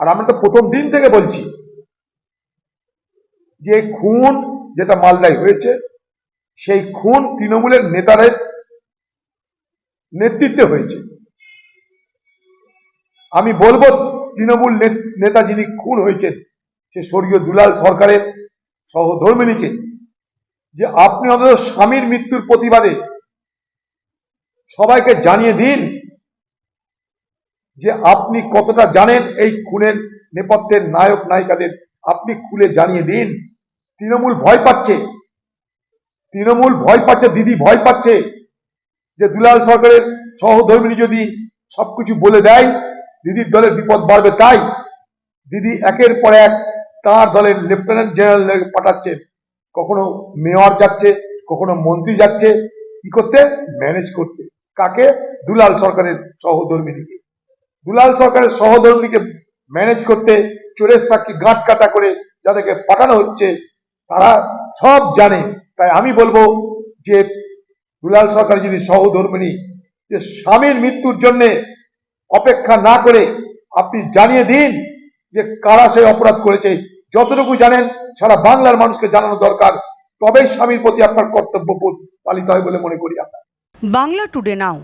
আর আমরা তো প্রথম দিন থেকে বলছি যে খুন যেটা মালদায় হয়েছে, সেই খুন তৃণমূলের নেতাদের নেতৃত্বে হয়েছে। আমি বলব তৃণমূল নেতা যিনি খুন হয়েছেন, সে স্বর্গীয় দুলাল সরকারের সহধর্মিনীকে, যে আপনি অন্তত স্বামীর মৃত্যুর প্রতিবাদে সবাইকে জানিয়ে দিন যে আপনি কতটা জানেন এই খুনের নেপথ্যের নায়ক, নায়িকাদের, আপনি খুলে জানিয়ে দিন। তৃণমূল ভয় পাচ্ছে। তৃণমূল ভয় পাচ্ছে, দিদি ভয় পাচ্ছে যে দুলাল সরকারের সহধর্মিনী যদি সবকিছু বলে দেয়, দিদির দলের বিপদ বাড়বে তাই। দিদি একের পর এক তার দলের লেফটেন্যান্ট জেনারেল পাঠাচ্ছে। কখনো মেয়র যাচ্ছে, কখনো মন্ত্রী যাচ্ছে। কি করতে? ম্যানেজ করতে। কাকে? দুলাল সরকারের সহধর্মিনীকে। দুলাল সরকারের সহধর্মীকে ম্যানেজ করতে চোরের সাক্ষী গাঁট কাটা করে যাদেরকে পাঠানো হচ্ছে, তারা সব জানে। তাই আমি বলব যে দুলাল সরকার যদি সহধর্মিনী, যে স্বামীর মৃত্যুর জন্যে অপেক্ষা না করে আপনি জানিয়ে দিন যে কারা সেই অপরাধ করেছে। যতটুকু জানেন, সারা বাংলার মানুষকে জানানো দরকার, তবেই স্বামীর প্রতি আপনার কর্তব্যবোধ পালিত হয় বলে মনে করি আমরা। Bangla today now.